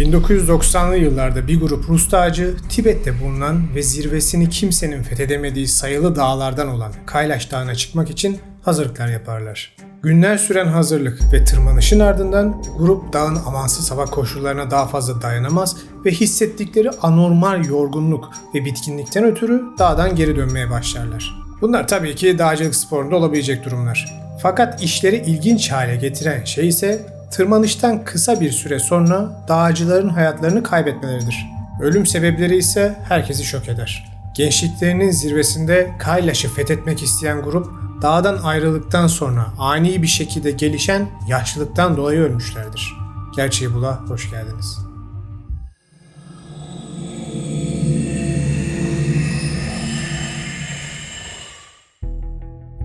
1990'lı yıllarda bir grup Rus dağcı Tibet'te bulunan ve zirvesini kimsenin fethedemediği sayılı dağlardan olan Kaylaş Dağı'na çıkmak için hazırlıklar yaparlar. Günler süren hazırlık ve tırmanışın ardından grup dağın amansız hava koşullarına daha fazla dayanamaz ve hissettikleri anormal yorgunluk ve bitkinlikten ötürü dağdan geri dönmeye başlarlar. Bunlar tabii ki dağcılık sporunda olabilecek durumlar. Fakat işleri ilginç hale getiren şey ise tırmanıştan kısa bir süre sonra dağcıların hayatlarını kaybetmeleridir. Ölüm sebepleri ise herkesi şok eder. Gençliklerinin zirvesinde Kaylaş'ı fethetmek isteyen grup dağdan ayrıldıktan sonra ani bir şekilde gelişen yaşlılıktan dolayı ölmüşlerdir. Gerçeği bula hoş geldiniz.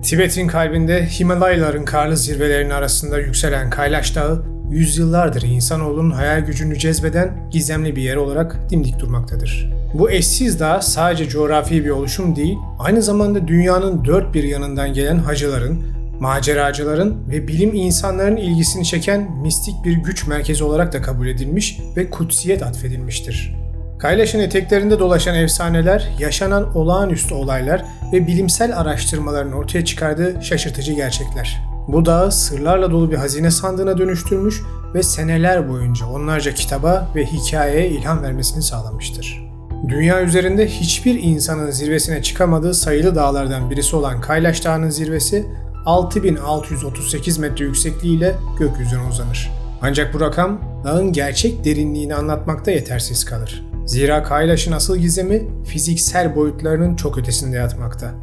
Tibet'in kalbinde Himalayaların karlı zirvelerinin arasında yükselen Kaylaş Dağı, yüzyıllardır insanoğlunun hayal gücünü cezbeden gizemli bir yer olarak dimdik durmaktadır. Bu eşsiz dağ sadece coğrafi bir oluşum değil, aynı zamanda dünyanın dört bir yanından gelen hacıların, maceracıların ve bilim insanların ilgisini çeken mistik bir güç merkezi olarak da kabul edilmiş ve kutsiyet atfedilmiştir. Kaylaş'ın eteklerinde dolaşan efsaneler, yaşanan olağanüstü olaylar ve bilimsel araştırmaların ortaya çıkardığı şaşırtıcı gerçekler. Bu dağı sırlarla dolu bir hazine sandığına dönüştürmüş ve seneler boyunca onlarca kitaba ve hikayeye ilham vermesini sağlamıştır. Dünya üzerinde hiçbir insanın zirvesine çıkamadığı sayılı dağlardan birisi olan Kaylaş Dağı'nın zirvesi 6638 metre yüksekliğiyle gökyüzüne uzanır. Ancak bu rakam dağın gerçek derinliğini anlatmakta yetersiz kalır. Zira Kaylaş'ın asıl gizemi fiziksel boyutlarının çok ötesinde yatmakta.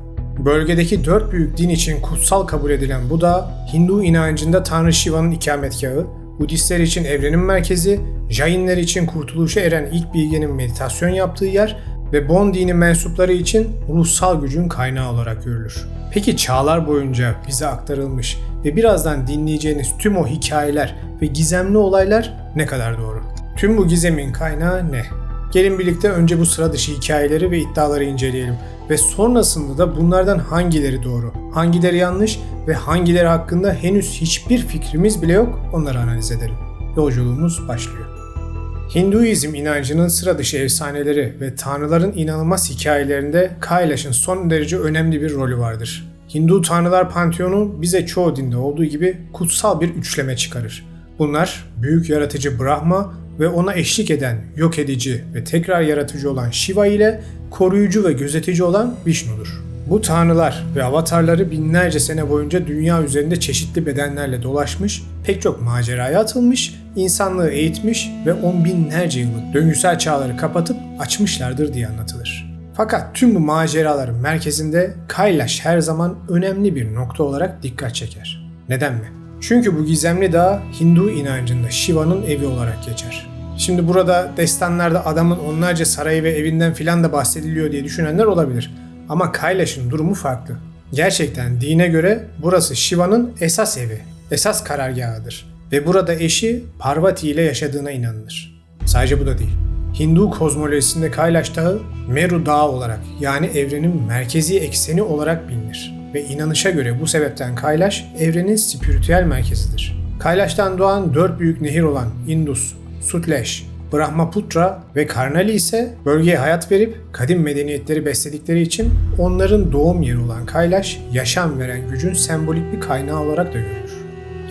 Bölgedeki dört büyük din için kutsal kabul edilen bu dağ, Hindu inancında Tanrı Shiva'nın ikametgahı, Budistler için evrenin merkezi, Jainler için kurtuluşa eren ilk bilgenin meditasyon yaptığı yer ve Bon dini mensupları için ruhsal gücün kaynağı olarak görülür. Peki çağlar boyunca bize aktarılmış ve birazdan dinleyeceğiniz tüm o hikayeler ve gizemli olaylar ne kadar doğru? Tüm bu gizemin kaynağı ne? Gelin birlikte önce bu sıra dışı hikayeleri ve iddiaları inceleyelim ve sonrasında da bunlardan hangileri doğru, hangileri yanlış ve hangileri hakkında henüz hiçbir fikrimiz bile yok onları analiz edelim. Yolculuğumuz başlıyor. Hinduizm inancının sıra dışı efsaneleri ve tanrıların inanılmaz hikayelerinde Kailash'ın son derece önemli bir rolü vardır. Hindu tanrılar panteonu bize çoğu dinde olduğu gibi kutsal bir üçleme çıkarır. Bunlar büyük yaratıcı Brahma ve ona eşlik eden yok edici ve tekrar yaratıcı olan Shiva ile koruyucu ve gözetici olan Vishnu'dur. Bu tanrılar ve avatarları binlerce sene boyunca dünya üzerinde çeşitli bedenlerle dolaşmış, pek çok maceraya atılmış, insanlığı eğitmiş ve on binlerce yıllık döngüsel çağları kapatıp açmışlardır diye anlatılır. Fakat tüm bu maceraların merkezinde Kailash her zaman önemli bir nokta olarak dikkat çeker. Neden mi? Çünkü bu gizemli dağ Hindu inancında Shiva'nın evi olarak geçer. Şimdi burada destanlarda adamın onlarca sarayı ve evinden filan da bahsediliyor diye düşünenler olabilir. Ama Kailash'ın durumu farklı. Gerçekten dine göre burası Shiva'nın esas evi, esas karargahıdır. Ve burada eşi Parvati ile yaşadığına inanılır. Sadece bu da değil. Hindu kozmolojisinde Kailash Dağı Meru Dağı olarak yani evrenin merkezi ekseni olarak bilinir. Ve inanışa göre bu sebepten Kailash evrenin spiritüel merkezidir. Kailash'tan doğan dört büyük nehir olan Indus, Sutlesh, Brahmaputra ve Karnali ise bölgeye hayat verip kadim medeniyetleri besledikleri için onların doğum yeri olan Kailash, yaşam veren gücün sembolik bir kaynağı olarak da görülür.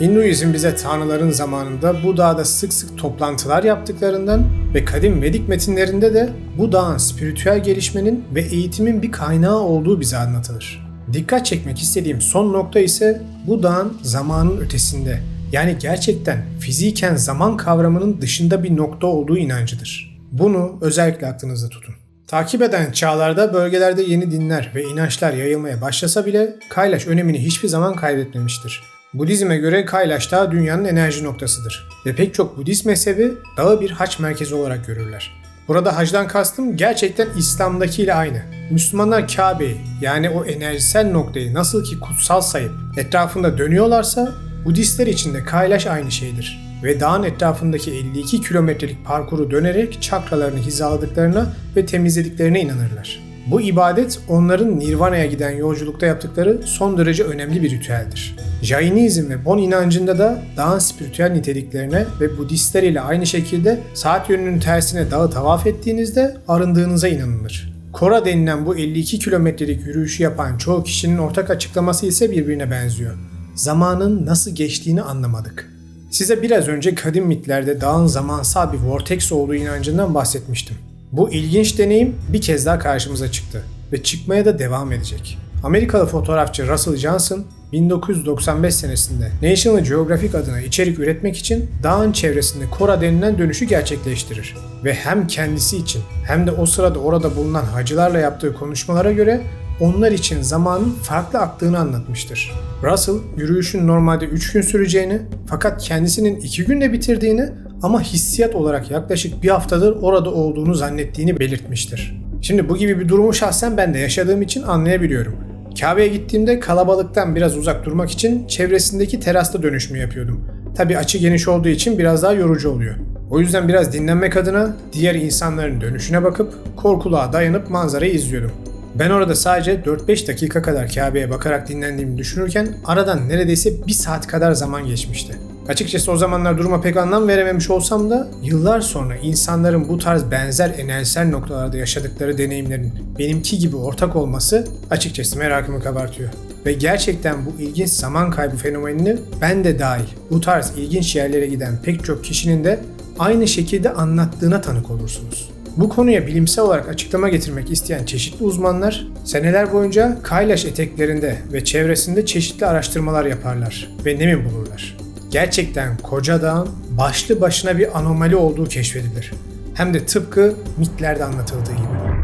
Hinduizm bize tanrıların zamanında bu dağda sık sık toplantılar yaptıklarından ve kadim Vedik metinlerinde de bu dağın spiritüel gelişmenin ve eğitimin bir kaynağı olduğu bize anlatılır. Dikkat çekmek istediğim son nokta ise bu dağın zamanın ötesinde yani gerçekten fiziken zaman kavramının dışında bir nokta olduğu inancıdır. Bunu özellikle aklınızda tutun. Takip eden çağlarda bölgelerde yeni dinler ve inançlar yayılmaya başlasa bile Kailash önemini hiçbir zaman kaybetmemiştir. Budizme göre Kailash Dağı dünyanın enerji noktasıdır ve pek çok Budist mezhebi dağı bir haç merkezi olarak görürler. Burada hacdan kastım gerçekten İslam'dakiyle aynı. Müslümanlar Kabe'yi yani o enerjisel noktayı nasıl ki kutsal sayıp etrafında dönüyorlarsa Budistler için de Kailash aynı şeydir. Ve dağın etrafındaki 52 kilometrelik parkuru dönerek çakralarını hizaladıklarına ve temizlediklerine inanırlar. Bu ibadet onların Nirvana'ya giden yolculukta yaptıkları son derece önemli bir ritüeldir. Jainizm ve Bon inancında da dağın spiritüel niteliklerine ve Budistler ile aynı şekilde saat yönünün tersine dağı tavaf ettiğinizde arındığınıza inanılır. Kora denilen bu 52 kilometrelik yürüyüşü yapan çoğu kişinin ortak açıklaması ise birbirine benziyor. Zamanın nasıl geçtiğini anlamadık. Size biraz önce kadim mitlerde dağın zamansal bir vortex olduğu inancından bahsetmiştim. Bu ilginç deneyim bir kez daha karşımıza çıktı ve çıkmaya da devam edecek. Amerikalı fotoğrafçı Russell Johnson 1995 senesinde National Geographic adına içerik üretmek için dağın çevresinde Kora denilen dönüşü gerçekleştirir. Ve hem kendisi için hem de o sırada orada bulunan hacılarla yaptığı konuşmalara göre onlar için zamanın farklı aktığını anlatmıştır. Russell, yürüyüşün normalde 3 gün süreceğini fakat kendisinin 2 günde bitirdiğini ama hissiyat olarak yaklaşık bir haftadır orada olduğunu zannettiğini belirtmiştir. Şimdi bu gibi bir durumu şahsen ben de yaşadığım için anlayabiliyorum. Kabe'ye gittiğimde kalabalıktan biraz uzak durmak için çevresindeki terasta dönüşümü yapıyordum. Tabi açı geniş olduğu için biraz daha yorucu oluyor. O yüzden biraz dinlenmek adına diğer insanların dönüşüne bakıp korkuluğa dayanıp manzarayı izliyordum. Ben orada sadece 4-5 dakika kadar Kabe'ye bakarak dinlendiğimi düşünürken aradan neredeyse bir saat kadar zaman geçmişti. Açıkçası o zamanlar duruma pek anlam verememiş olsam da yıllar sonra insanların bu tarz benzer enerjisel noktalarda yaşadıkları deneyimlerin benimki gibi ortak olması açıkçası merakımı kabartıyor. Ve gerçekten bu ilginç zaman kaybı fenomenini ben de dahil bu tarz ilginç yerlere giden pek çok kişinin de aynı şekilde anlattığına tanık olursunuz. Bu konuya bilimsel olarak açıklama getirmek isteyen çeşitli uzmanlar seneler boyunca Kaylaş eteklerinde ve çevresinde çeşitli araştırmalar yaparlar ve nemin bulurlar. Gerçekten koca dağın başlı başına bir anomali olduğu keşfedilir. Hem de tıpkı mitlerde anlatıldığı gibi.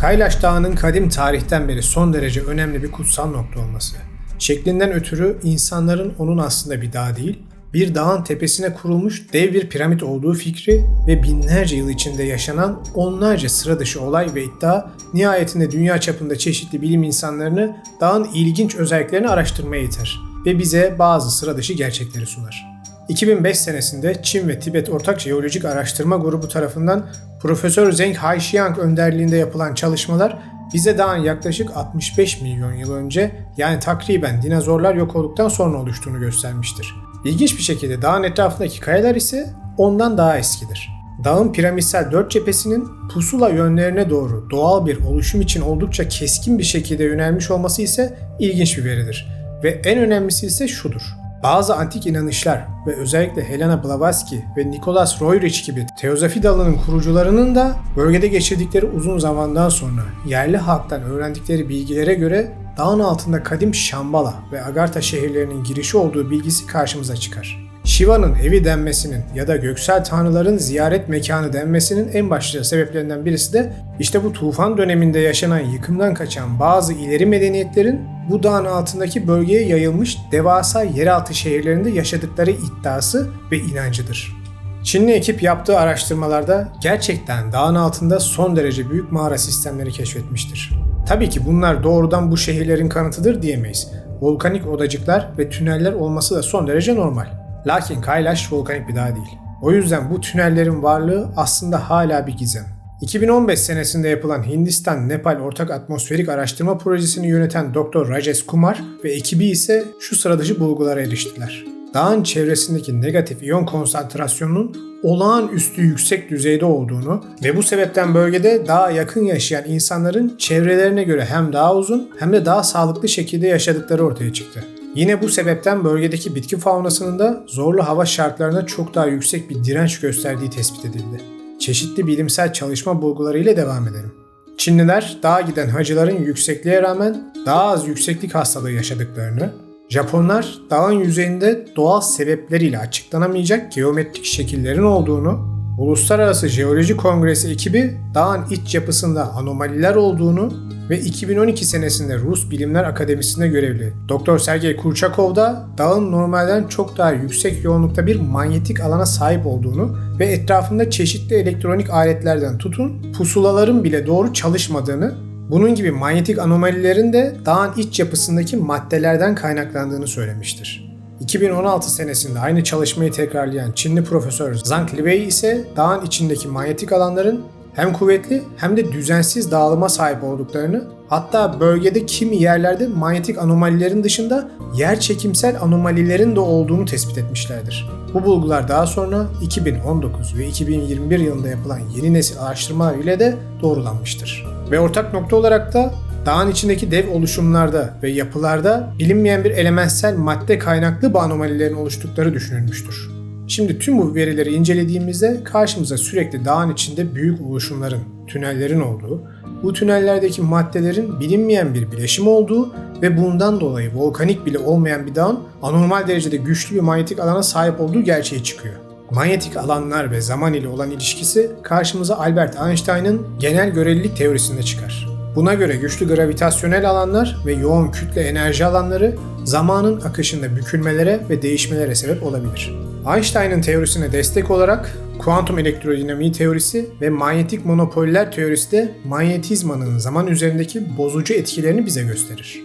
Kaylaş Dağı'nın kadim tarihten beri son derece önemli bir kutsal nokta olması. Şeklinden ötürü insanların onun aslında bir dağ değil, bir dağın tepesine kurulmuş dev bir piramit olduğu fikri ve binlerce yıl içinde yaşanan onlarca sıra dışı olay ve iddia nihayetinde dünya çapında çeşitli bilim insanlarını dağın ilginç özelliklerini araştırmaya iter ve bize bazı sıra dışı gerçekleri sunar. 2005 senesinde Çin ve Tibet Ortak Jeolojik Araştırma Grubu tarafından Profesör Zheng Haixiang önderliğinde yapılan çalışmalar bize dağın yaklaşık 65 milyon yıl önce yani takriben dinozorlar yok olduktan sonra oluştuğunu göstermiştir. İlginç bir şekilde dağın etrafındaki kayalar ise ondan daha eskidir. Dağın piramitsel dört cephesinin pusula yönlerine doğru doğal bir oluşum için oldukça keskin bir şekilde yönelmiş olması ise ilginç bir veridir. Ve en önemlisi ise şudur. Bazı antik inanışlar ve özellikle Helena Blavatsky ve Nicholas Roerich gibi teozofi dalının kurucularının da bölgede geçirdikleri uzun zamandan sonra yerli halktan öğrendikleri bilgilere göre dağın altında kadim Şambala ve Agartha şehirlerinin girişi olduğu bilgisi karşımıza çıkar. Shiva'nın evi denmesinin ya da göksel tanrıların ziyaret mekanı denmesinin en başlıca sebeplerinden birisi de işte bu tufan döneminde yaşanan yıkımdan kaçan bazı ileri medeniyetlerin bu dağın altındaki bölgeye yayılmış devasa yeraltı şehirlerinde yaşadıkları iddiası ve inancıdır. Çinli ekip yaptığı araştırmalarda gerçekten dağın altında son derece büyük mağara sistemleri keşfetmiştir. Tabii ki bunlar doğrudan bu şehirlerin kanıtıdır diyemeyiz. Volkanik odacıklar ve tüneller olması da son derece normal. Lakin Kaylaş volkanik bir dağ değil. O yüzden bu tünellerin varlığı aslında hala bir gizem. 2015 senesinde yapılan Hindistan-Nepal Ortak Atmosferik Araştırma Projesi'ni yöneten Dr. Rajesh Kumar ve ekibi ise şu sıra dışı bulgulara eriştiler. Dağın çevresindeki negatif iyon konsantrasyonunun olağanüstü yüksek düzeyde olduğunu ve bu sebepten bölgede daha yakın yaşayan insanların çevrelerine göre hem daha uzun hem de daha sağlıklı şekilde yaşadıkları ortaya çıktı. Yine bu sebepten bölgedeki bitki faunasının da zorlu hava şartlarına çok daha yüksek bir direnç gösterdiği tespit edildi. Çeşitli bilimsel çalışma bulgularıyla devam edelim. Çinliler dağa giden hacıların yüksekliğe rağmen daha az yükseklik hastalığı yaşadıklarını, Japonlar dağın yüzeyinde doğal sebepleriyle açıklanamayacak geometrik şekillerin olduğunu, Uluslararası Jeoloji Kongresi ekibi dağın iç yapısında anomaliler olduğunu ve 2012 senesinde Rus Bilimler Akademisi'nde görevli Dr. Sergey Kurchakov da dağın normalden çok daha yüksek yoğunlukta bir manyetik alana sahip olduğunu ve etrafında çeşitli elektronik aletlerden tutun pusulaların bile doğru çalışmadığını bunun gibi manyetik anomalilerin de dağın iç yapısındaki maddelerden kaynaklandığını söylemiştir. 2016 senesinde aynı çalışmayı tekrarlayan Çinli profesör Zhang Liwei ise dağın içindeki manyetik alanların hem kuvvetli hem de düzensiz dağılıma sahip olduklarını, hatta bölgede kimi yerlerde manyetik anomalilerin dışında yer çekimsel anomalilerin de olduğunu tespit etmişlerdir. Bu bulgular daha sonra 2019 ve 2021 yılında yapılan yeni nesil araştırmalar ile de doğrulanmıştır. Ve ortak nokta olarak da dağın içindeki dev oluşumlarda ve yapılarda bilinmeyen bir elementsel madde kaynaklı bu anomalilerin oluştukları düşünülmüştür. Şimdi tüm bu verileri incelediğimizde karşımıza sürekli dağın içinde büyük oluşumların, tünellerin olduğu, bu tünellerdeki maddelerin bilinmeyen bir bileşim olduğu ve bundan dolayı volkanik bile olmayan bir dağın anormal derecede güçlü bir manyetik alana sahip olduğu gerçeği çıkıyor. Manyetik alanlar ve zaman ile olan ilişkisi karşımıza Albert Einstein'ın genel görelilik teorisinde çıkar. Buna göre güçlü gravitasyonel alanlar ve yoğun kütle enerji alanları zamanın akışında bükülmelere ve değişmelere sebep olabilir. Einstein'ın teorisine destek olarak kuantum elektrodinamiği teorisi ve manyetik monopoller teorisi de manyetizmanın zaman üzerindeki bozucu etkilerini bize gösterir.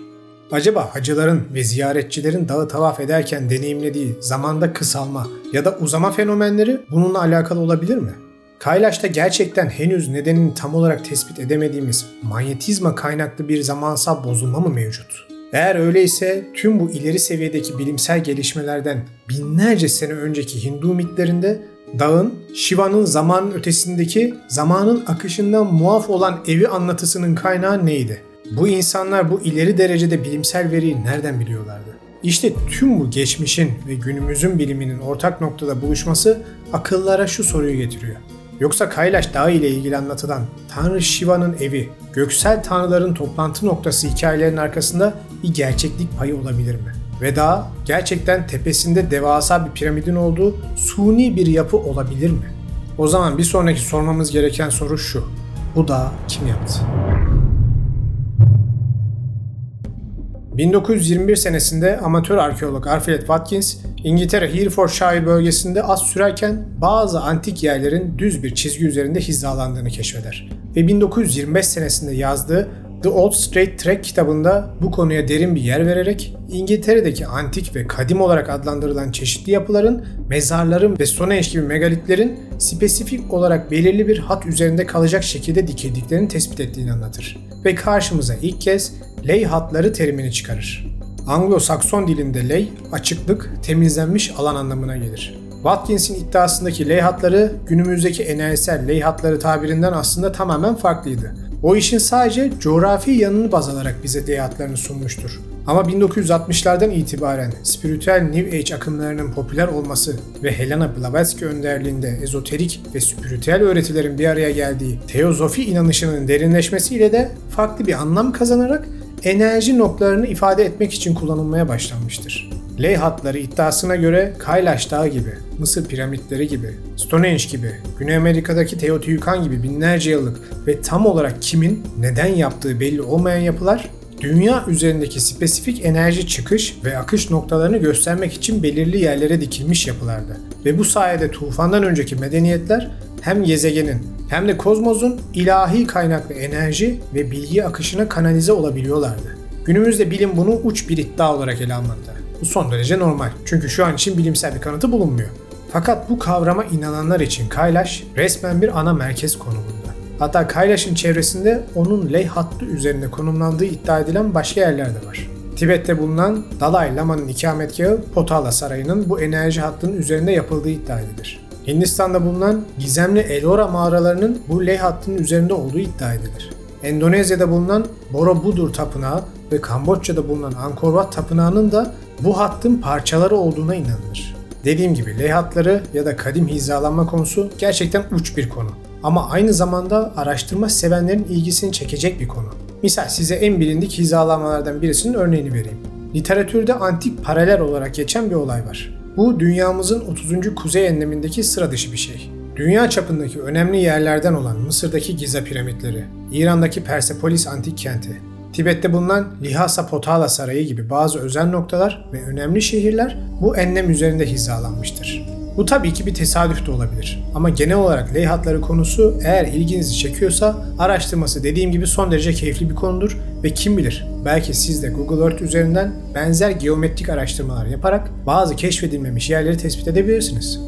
Acaba hacıların ve ziyaretçilerin dağı tavaf ederken deneyimlediği zamanda kısalma ya da uzama fenomenleri bununla alakalı olabilir mi? Kaylaş'ta gerçekten henüz nedenini tam olarak tespit edemediğimiz manyetizma kaynaklı bir zamansal bozulma mı mevcut? Eğer öyleyse tüm bu ileri seviyedeki bilimsel gelişmelerden binlerce sene önceki Hindu mitlerinde dağın, Shiva'nın zamanın ötesindeki zamanın akışından muaf olan evi anlatısının kaynağı neydi? Bu insanlar bu ileri derecede bilimsel veriyi nereden biliyorlardı? İşte tüm bu geçmişin ve günümüzün biliminin ortak noktada buluşması akıllara şu soruyu getiriyor. Yoksa Kailash Dağı ile ilgili anlatılan Tanrı Shiva'nın evi, göksel tanrıların toplantı noktası hikayelerin arkasında bir gerçeklik payı olabilir mi? Ve dağ gerçekten tepesinde devasa bir piramidin olduğu suni bir yapı olabilir mi? O zaman bir sonraki sormamız gereken soru şu. Bu dağ kim yaptı? 1921 senesinde amatör arkeolog Alfred Watkins, İngiltere Herefordshire bölgesinde az sürerken bazı antik yerlerin düz bir çizgi üzerinde hizalandığını keşfeder. Ve 1925 senesinde yazdığı The Old Straight Track kitabında bu konuya derin bir yer vererek İngiltere'deki antik ve kadim olarak adlandırılan çeşitli yapıların, mezarların ve Stonehenge gibi megalitlerin spesifik olarak belirli bir hat üzerinde kalacak şekilde dikildiklerini tespit ettiğini anlatır. Ve karşımıza ilk kez ley hatları terimini çıkarır. Anglo-Sakson dilinde ley, açıklık, temizlenmiş alan anlamına gelir. Watkins'in iddiasındaki ley hatları günümüzdeki enerjisel ley hatları tabirinden aslında tamamen farklıydı. O işin sadece coğrafi yanını baz alarak bize ley hatlarını sunmuştur. Ama 1960'lardan itibaren spiritüel New Age akımlarının popüler olması ve Helena Blavatsky önderliğinde ezoterik ve spiritüel öğretilerin bir araya geldiği teozofi inanışının derinleşmesiyle de farklı bir anlam kazanarak enerji noktalarını ifade etmek için kullanılmaya başlanmıştır. Ley hatları iddiasına göre Kailash Dağı gibi, Mısır piramitleri gibi, Stonehenge gibi, Güney Amerika'daki Teotihuacan gibi binlerce yıllık ve tam olarak kimin neden yaptığı belli olmayan yapılar dünya üzerindeki spesifik enerji çıkış ve akış noktalarını göstermek için belirli yerlere dikilmiş yapılardı. Ve bu sayede tufandan önceki medeniyetler hem gezegenin hem de kozmosun ilahi kaynaklı enerji ve bilgi akışına kanalize olabiliyorlardı. Günümüzde bilim bunu uç bir iddia olarak ele almakta. Bu son derece normal. Çünkü şu an için bilimsel bir kanıtı bulunmuyor. Fakat bu kavrama inananlar için Kailash resmen bir ana merkez konumunda. Hatta Kailash'ın çevresinde onun ley hattı üzerinde konumlandığı iddia edilen başka yerler de var. Tibet'te bulunan Dalai Lama'nın ikametgahı Potala Sarayı'nın bu enerji hattının üzerinde yapıldığı iddia edilir. Hindistan'da bulunan gizemli Ellora mağaralarının bu ley hattının üzerinde olduğu iddia edilir. Endonezya'da bulunan Borobudur Tapınağı ve Kamboçya'da bulunan Angkor Wat Tapınağı'nın da bu hattın parçaları olduğuna inanılır. Dediğim gibi ley hatları ya da kadim hizalanma konusu gerçekten uç bir konu. Ama aynı zamanda araştırma sevenlerin ilgisini çekecek bir konu. Misal size en bilindik hizalanmalardan birisinin örneğini vereyim. Literatürde antik paralel olarak geçen bir olay var. Bu dünyamızın 30. kuzey enlemindeki sıra dışı bir şey. Dünya çapındaki önemli yerlerden olan Mısır'daki Giza piramitleri, İran'daki Persepolis antik kenti, Tibet'te bulunan Lhasa Potala Sarayı gibi bazı özel noktalar ve önemli şehirler bu enlem üzerinde hizalanmıştır. Bu tabii ki bir tesadüf de olabilir. Ama genel olarak leyhatları konusu eğer ilginizi çekiyorsa araştırması dediğim gibi son derece keyifli bir konudur ve kim bilir belki siz de Google Earth üzerinden benzer geometrik araştırmalar yaparak bazı keşfedilmemiş yerleri tespit edebilirsiniz.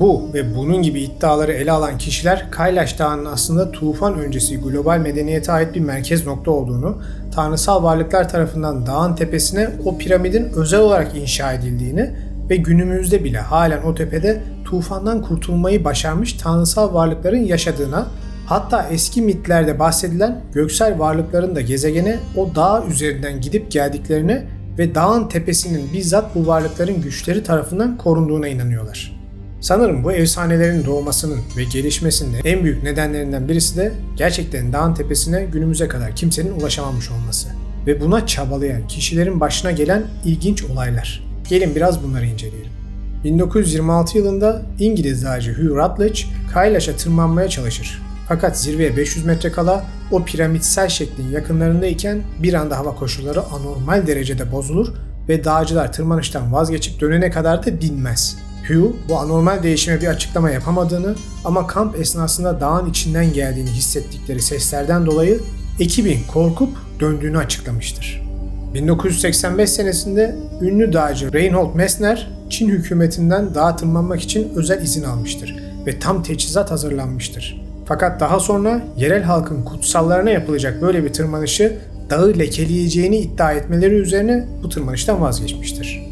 Bu ve bunun gibi iddiaları ele alan kişiler Kaylaş Dağı'nın aslında tufan öncesi global medeniyete ait bir merkez nokta olduğunu, tanrısal varlıklar tarafından dağın tepesine o piramidin özel olarak inşa edildiğini ve günümüzde bile halen o tepede tufandan kurtulmayı başarmış tanrısal varlıkların yaşadığına, hatta eski mitlerde bahsedilen göksel varlıkların da gezegene o dağ üzerinden gidip geldiklerine ve dağın tepesinin bizzat bu varlıkların güçleri tarafından korunduğuna inanıyorlar. Sanırım bu efsanelerin doğmasının ve gelişmesinin en büyük nedenlerinden birisi de gerçekten dağın tepesine günümüze kadar kimsenin ulaşamamış olması ve buna çabalayan kişilerin başına gelen ilginç olaylar. Gelin biraz bunları inceleyelim. 1926 yılında İngiliz dağcı Hugh Rutledge Kaylaş'a tırmanmaya çalışır. Fakat zirveye 500 metre kala o piramitsel şeklin yakınlarındayken bir anda hava koşulları anormal derecede bozulur ve dağcılar tırmanıştan vazgeçip dönene kadar da dinmez. Hugh bu anormal değişime bir açıklama yapamadığını ama kamp esnasında dağın içinden geldiğini hissettikleri seslerden dolayı ekibin korkup döndüğünü açıklamıştır. 1985 senesinde ünlü dağcı Reinhold Messner, Çin hükümetinden dağa tırmanmak için özel izin almıştır ve tam teçhizat hazırlanmıştır. Fakat daha sonra yerel halkın kutsallarına yapılacak böyle bir tırmanışı dağı lekeleyeceğini iddia etmeleri üzerine bu tırmanıştan vazgeçmiştir.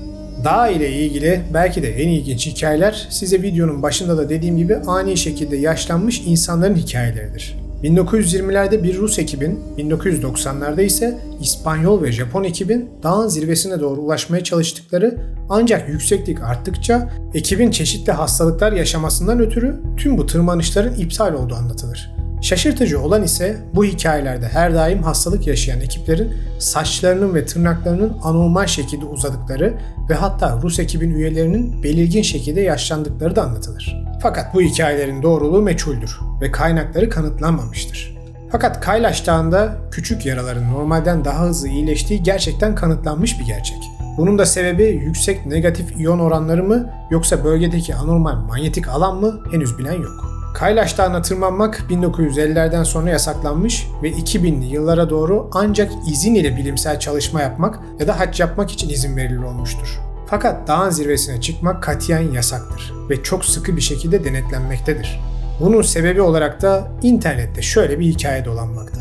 Dağ ile ilgili belki de en ilginç hikayeler size videonun başında da dediğim gibi ani şekilde yaşlanmış insanların hikayeleridir. 1920'lerde bir Rus ekibin, 1990'larda ise İspanyol ve Japon ekibin dağın zirvesine doğru ulaşmaya çalıştıkları ancak yükseklik arttıkça ekibin çeşitli hastalıklar yaşamasından ötürü tüm bu tırmanışların iptal olduğu anlatılır. Şaşırtıcı olan ise bu hikayelerde her daim hastalık yaşayan ekiplerin saçlarının ve tırnaklarının anormal şekilde uzadıkları ve hatta Rus ekibin üyelerinin belirgin şekilde yaşlandıkları da anlatılır. Fakat bu hikayelerin doğruluğu meçhuldür ve kaynakları kanıtlanmamıştır. Fakat Kaylaş Dağı'nda küçük yaraların normalden daha hızlı iyileştiği gerçekten kanıtlanmış bir gerçek. Bunun da sebebi yüksek negatif iyon oranları mı yoksa bölgedeki anormal manyetik alan mı henüz bilen yok. Kaylaş Dağı'na tırmanmak 1950'lerden sonra yasaklanmış ve 2000'li yıllara doğru ancak izin ile bilimsel çalışma yapmak ya da hac yapmak için izin verili olmuştur. Fakat dağın zirvesine çıkmak katiyen yasaktır ve çok sıkı bir şekilde denetlenmektedir. Bunun sebebi olarak da internette şöyle bir hikaye dolanmakta.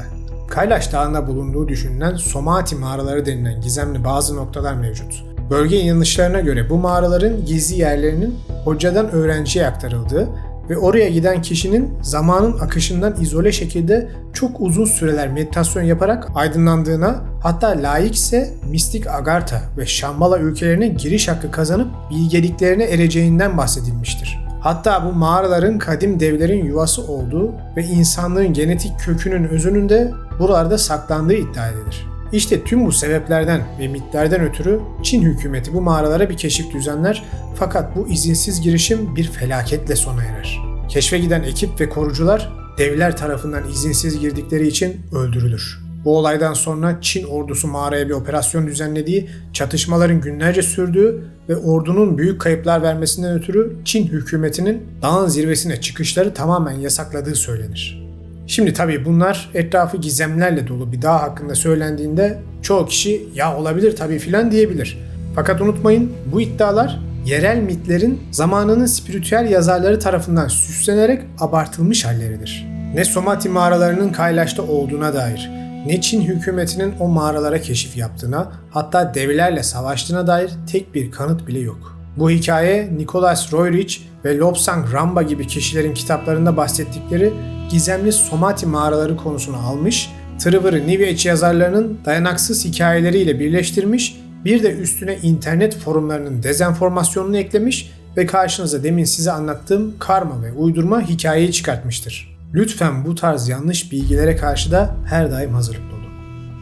Kaylaş Dağı'nda bulunduğu düşünülen Somati mağaraları denilen gizemli bazı noktalar mevcut. Bölge inanışlarına göre bu mağaraların gizli yerlerinin hocadan öğrenciye aktarıldığı ve oraya giden kişinin zamanın akışından izole şekilde çok uzun süreler meditasyon yaparak aydınlandığına hatta layıkse mistik Agartha ve Şambala ülkelerine giriş hakkı kazanıp bilgeliklerine ereceğinden bahsedilmiştir. Hatta bu mağaraların kadim devlerin yuvası olduğu ve insanlığın genetik kökünün özünün de buralarda saklandığı iddia edilir. İşte tüm bu sebeplerden ve mitlerden ötürü Çin hükümeti bu mağaralara bir keşif düzenler fakat bu izinsiz girişim bir felaketle sona erer. Keşfe giden ekip ve korucular devler tarafından izinsiz girdikleri için öldürülür. Bu olaydan sonra Çin ordusu mağaraya bir operasyon düzenlediği, çatışmaların günlerce sürdüğü ve ordunun büyük kayıplar vermesinden ötürü Çin hükümetinin dağın zirvesine çıkışları tamamen yasakladığı söylenir. Şimdi tabii bunlar etrafı gizemlerle dolu bir dağ hakkında söylendiğinde çoğu kişi ya olabilir tabii filan diyebilir. Fakat unutmayın bu iddialar yerel mitlerin zamanının spiritüel yazarları tarafından süslenerek abartılmış halleridir. Ne Somati mağaralarının Kaylaş'ta olduğuna dair, ne Çin hükümetinin o mağaralara keşif yaptığına, hatta devlerle savaştığına dair tek bir kanıt bile yok. Bu hikaye Nicholas Roerich ve Lobsang Ramba gibi kişilerin kitaplarında bahsettikleri gizemli Somati mağaraları konusunu almış, Tırıvırı New Age yazarlarının dayanaksız hikayeleriyle birleştirmiş, bir de üstüne internet forumlarının dezenformasyonunu eklemiş ve karşınıza demin size anlattığım karma ve uydurma hikayeyi çıkartmıştır. Lütfen bu tarz yanlış bilgilere karşı da her daim hazırlıklı olun.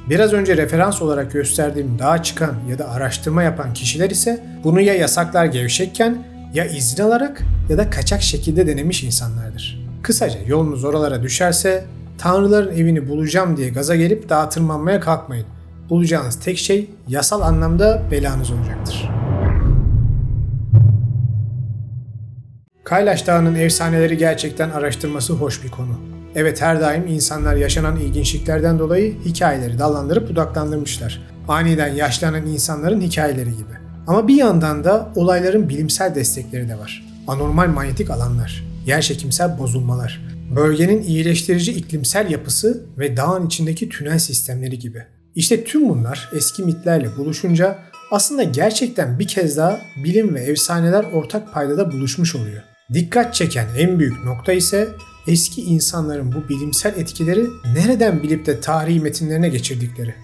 Biraz önce referans olarak gösterdiğim dağa çıkan ya da araştırma yapan kişiler ise bunu ya yasaklar gevşekken ya izin alarak ya da kaçak şekilde denemiş insanlardır. Kısaca yolunuz oralara düşerse tanrıların evini bulacağım diye gaza gelip dağa tırmanmaya kalkmayın. Bulacağınız tek şey yasal anlamda belanız olacaktır. Kaylaş Dağı'nın efsaneleri gerçekten araştırması hoş bir konu. Evet her daim insanlar yaşanan ilginçliklerden dolayı hikayeleri dallandırıp budaklandırmışlar. Aniden yaşlanan insanların hikayeleri gibi. Ama bir yandan da olayların bilimsel destekleri de var. anormal manyetik alanlar, yerçekimsel bozulmalar, bölgenin iyileştirici iklimsel yapısı ve dağın içindeki tünel sistemleri gibi. İşte tüm bunlar eski mitlerle buluşunca aslında gerçekten bir kez daha bilim ve efsaneler ortak paydada buluşmuş oluyor. Dikkat çeken en büyük nokta ise eski insanların bu bilimsel etkileri nereden bilip de tarihi metinlerine geçirdikleri.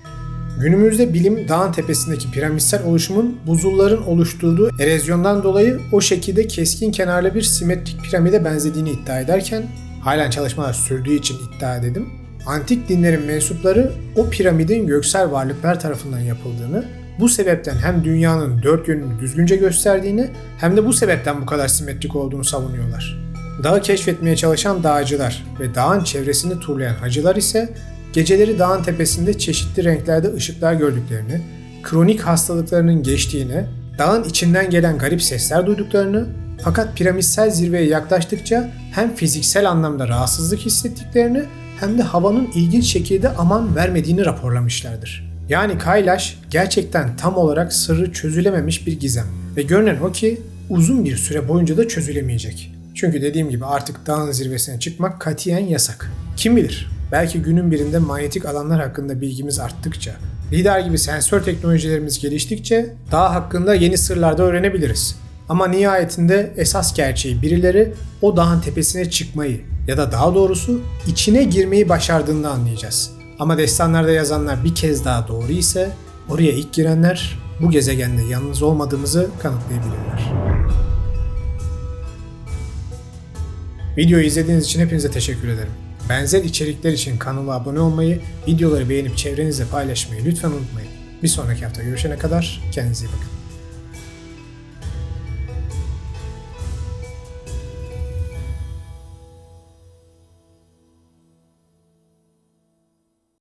Günümüzde bilim dağın tepesindeki piramitsel oluşumun buzulların oluşturduğu erozyondan dolayı o şekilde keskin kenarlı bir simetrik piramide benzediğini iddia ederken halen çalışmalar sürdüğü için iddia edelim. Antik dinlerin mensupları o piramidin göksel varlıklar tarafından yapıldığını, bu sebepten hem dünyanın dört yönünü düzgünce gösterdiğini hem de bu sebepten bu kadar simetrik olduğunu savunuyorlar. Dağı keşfetmeye çalışan dağcılar ve dağın çevresini turlayan hacılar ise geceleri dağın tepesinde çeşitli renklerde ışıklar gördüklerini, kronik hastalıklarının geçtiğini, dağın içinden gelen garip sesler duyduklarını fakat piramitsel zirveye yaklaştıkça hem fiziksel anlamda rahatsızlık hissettiklerini hem de havanın ilginç şekilde aman vermediğini raporlamışlardır. Yani Kaylaş gerçekten tam olarak sırrı çözülememiş bir gizem ve görünen o ki uzun bir süre boyunca da çözülemeyecek. Çünkü dediğim gibi artık dağın zirvesine çıkmak katiyen yasak. Kim bilir belki günün birinde manyetik alanlar hakkında bilgimiz arttıkça, lider gibi sensör teknolojilerimiz geliştikçe dağ hakkında yeni sırlar da öğrenebiliriz. Ama nihayetinde esas gerçeği birileri o dağın tepesine çıkmayı ya da daha doğrusu içine girmeyi başardığında anlayacağız. Ama destanlarda yazanlar bir kez daha doğru ise oraya ilk girenler bu gezegende yalnız olmadığımızı kanıtlayabilirler. Videoyu izlediğiniz için hepinize teşekkür ederim. Benzer içerikler için kanala abone olmayı, videoları beğenip çevrenizle paylaşmayı lütfen unutmayın. Bir sonraki hafta görüşene kadar kendinize iyi bakın.